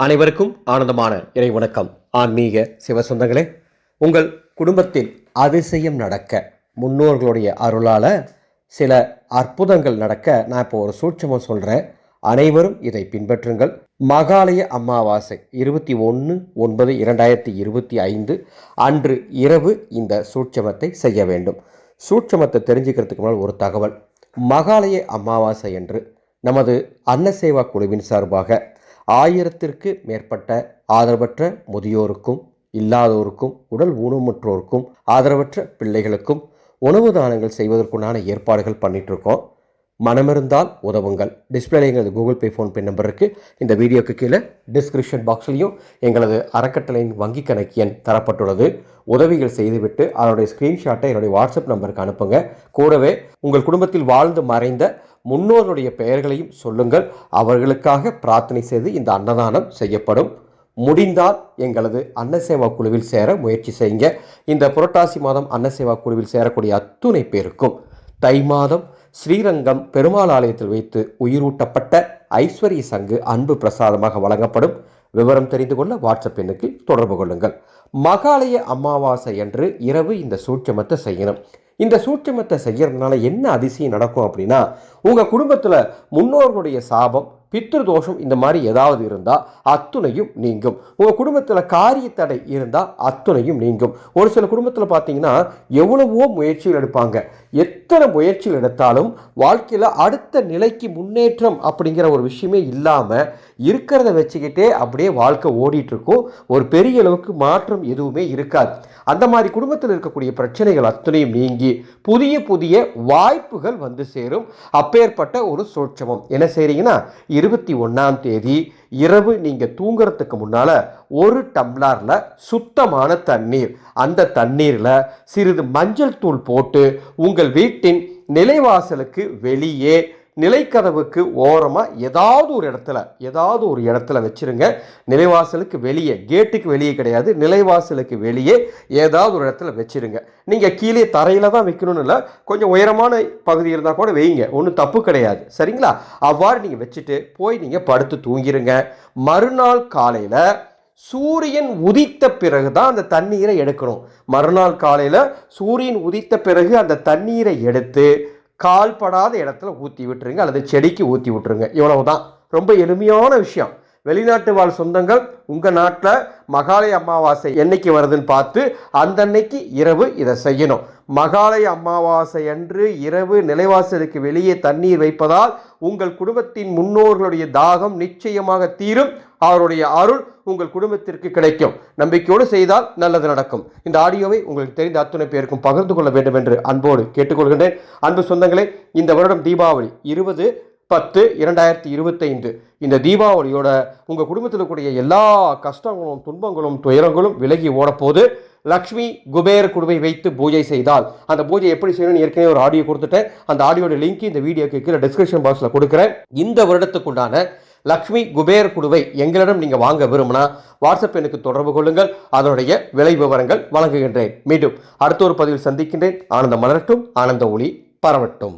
அனைவருக்கும் ஆனந்தமான இறை வணக்கம். ஆன்மீக சிவசொந்தங்களே உங்கள் குடும்பத்தில் அதிசயம் நடக்க முன்னோர்களுடைய அருளால் சில அற்புதங்கள் நடக்க நான் இப்போ ஒரு சூட்சமம் சொல்கிறேன் அனைவரும் இதை பின்பற்றுங்கள். மகாலய அமாவாசை இருபத்தி ஒன்று ஒன்பது இரண்டாயிரத்தி இருபத்தி ஐந்து அன்று இரவு இந்த சூட்சமத்தை செய்ய வேண்டும். சூட்சமத்தை தெரிஞ்சுக்கிறதுக்கு முன்னால் ஒரு தகவல். மகாலய அமாவாசை என்று நமது அன்னசேவா குழுவின் சார்பாக ஆயிரத்திற்கு மேற்பட்ட ஆதரவற்ற முதியோருக்கும் இல்லாதோருக்கும் உடல் ஊனமுற்றோருக்கும் ஆதரவற்ற பிள்ளைகளுக்கும் உணவு தானங்கள் செய்வதற்குண்டான ஏற்பாடுகள் பண்ணிகிட்ருக்கோம் மனமிருந்தால் உதவுங்கள். டிஸ்பிளேல எங்களது கூகுள் பே ஃபோன்பே நம்பர் இருக்குது இந்த வீடியோக்கு கீழே டிஸ்கிரிப்ஷன் பாக்ஸ்லையும் எங்களது அறக்கட்டளையின் வங்கி கணக்கு எண் தரப்பட்டுள்ளது. உதவிகள் செய்துவிட்டு அதனுடைய ஸ்க்ரீன்ஷாட்டை என்னுடைய வாட்ஸ்அப் நம்பருக்கு அனுப்புங்க. கூடவே உங்கள் குடும்பத்தில் வாழ்ந்து மறைந்த முன்னோருடைய பெயர்களையும் சொல்லுங்கள். அவர்களுக்காக பிரார்த்தனை செய்து இந்த அன்னதானம் செய்யப்படும். முடிந்தால் எங்களது அன்னசேவா குழுவில் சேர முயற்சி செய்யுங்க. இந்த புரட்டாசி மாதம் அன்னசேவா குழுவில் சேரக்கூடிய அத்துணை பேருக்கும் தை மாதம் ஸ்ரீரங்கம் பெருமாள் ஆலயத்தில் வைத்து உயிரூட்டப்பட்ட ஐஸ்வர்ய சங்கு அன்பு பிரசாதமாக வழங்கப்படும். விவரம் தெரிந்து கொள்ள வாட்ஸ்அப் எண்ணுக்கு தொடர்பு கொள்ளுங்கள். மகாலய அமாவாசை அன்று இரவு இந்த சூட்சமத்தை செய்யணும். இந்த சூட்சமத்தை செய்கிறதுனால என்ன அதிசயம் நடக்கும் அப்படின்னா உங்கள் குடும்பத்தில் முன்னோர்களுடைய சாபம் பித்ருதோஷம் இந்த மாதிரி ஏதாவது இருந்தால் அத்துணையும் நீங்கும். உங்கள் குடும்பத்தில் காரிய தடை இருந்தால் அத்துணையும் நீங்கும். ஒரு சில குடும்பத்தில் பார்த்தீங்கன்னா எவ்வளவோ முயற்சிகள் எடுப்பாங்க. எத்தனை முயற்சிகள் எடுத்தாலும் வாழ்க்கையில் அடுத்த நிலைக்கு முன்னேற்றம் அப்படிங்கிற ஒரு விஷயமே இல்லாமல் இருக்கிறத வச்சுக்கிட்டே அப்படியே வாழ்க்கை ஓடிட்டுருக்கும். ஒரு பெரிய அளவுக்கு மாற்றம் எதுவுமே இருக்காது. அந்த மாதிரி குடும்பத்தில் இருக்கக்கூடிய பிரச்சனைகள் அத்தனையும் நீங்கி புதிய புதிய வாய்ப்புகள் வந்து சேரும். அப்பேற்பட்ட ஒரு சூட்சமம். என்ன செய்கிறீங்கன்னா இருபத்தி ஒன்றாம் தேதி இரவு நீங்கள் தூங்குறதுக்கு முன்னால் ஒரு டம்ளாரில் சுத்தமான தண்ணீர். அந்த தண்ணீரில் சிறிது மஞ்சள் தூள் போட்டு உங்கள் வீட்டின் நிலைவாசலுக்கு வெளியே நிலைக்கதவுக்கு ஓரமாக ஏதாவது ஒரு இடத்துல ஏதாவது ஒரு இடத்துல வச்சிருங்க. நிலைவாசலுக்கு வெளியே கேட்டுக்கு வெளியே கிடையாது. நிலைவாசலுக்கு வெளியே ஏதாவது ஒரு இடத்துல வச்சுருங்க. நீங்கள் கீழே தரையில் தான் வைக்கணும்னு இல்லை கொஞ்சம் உயரமான பகுதி இருந்தால் கூட வைங்க. ஒன்றும் தப்பு கிடையாது. சரிங்களா? அவ்வாறு நீங்கள் வச்சுட்டு போய் நீங்கள் படுத்து தூங்கிருங்க. மறுநாள் காலையில் சூரியன் உதித்த பிறகு தான் அந்த தண்ணீரை எடுக்கணும். மறுநாள் காலையில் சூரியன் உதித்த பிறகு அந்த தண்ணீரை எடுத்து கால் படாத இடத்துல ஊற்றி விட்டுருங்க அல்லது செடிக்கு ஊற்றி விட்டுருங்க. இவ்வளவுதான். ரொம்ப எளிமையான விஷயம். வெளிநாட்டு வாழ் சொந்தங்கள் உங்கள் நாட்டில் மகாலய அமாவாசை என்னைக்கு வருதுன்னு பார்த்து அந்த அன்னைக்கு இரவு இதை செய்யணும். மகாலய அமாவாசை அன்று இரவு நிலைவாசலுக்கு வெளியே தண்ணீர் வைப்பதால் உங்கள் குடும்பத்தின் முன்னோர்களுடைய தாகம் நிச்சயமாக தீரும். அவருடைய அருள் உங்கள் குடும்பத்திற்கு கிடைக்கும். நம்பிக்கையோடு செய்தால் நல்லது நடக்கும். இந்த ஆடியோவை உங்களுக்கு தெரிந்த அத்துணை பேருக்கும் பகிர்ந்து கொள்ள வேண்டும் என்று அன்போடு கேட்டுக்கொள்கின்றேன். அன்பு சொந்தங்களே இந்த வருடம் தீபாவளி இருபது பத்து இரண்டாயிரத்தி இருபத்தைந்து. இந்த தீபாவளியோட உங்கள் குடும்பத்தில் இருக்கக்கூடிய எல்லா கஷ்டங்களும் துன்பங்களும் துயரங்களும் விலகி ஓடப்போது லக்ஷ்மி குபேர் குடுவை வைத்து பூஜை செய்தால். அந்த பூஜை எப்படி செய்யணும்னு ஏற்கனவே ஒரு ஆடியோ கொடுத்துட்டேன். அந்த ஆடியோட லிங்க் இந்த வீடியோக்கு கீழே டிஸ்கிரிப்ஷன் பாக்ஸில் கொடுக்குறேன். இந்த வருடத்துக்குண்டான லக்ஷ்மி குபேர் குடுவை எங்களிடம் நீங்கள் வாங்க விரும்பினா வாட்ஸ்அப் எனக்கு தொடர்பு கொள்ளுங்கள். அதனுடைய விலை விவரங்கள் வழங்குகின்றேன். மீண்டும் அடுத்த ஒரு பதிவில் சந்திக்கின்றேன். ஆனந்த மலரட்டும். ஆனந்த ஒளி பரவட்டும்.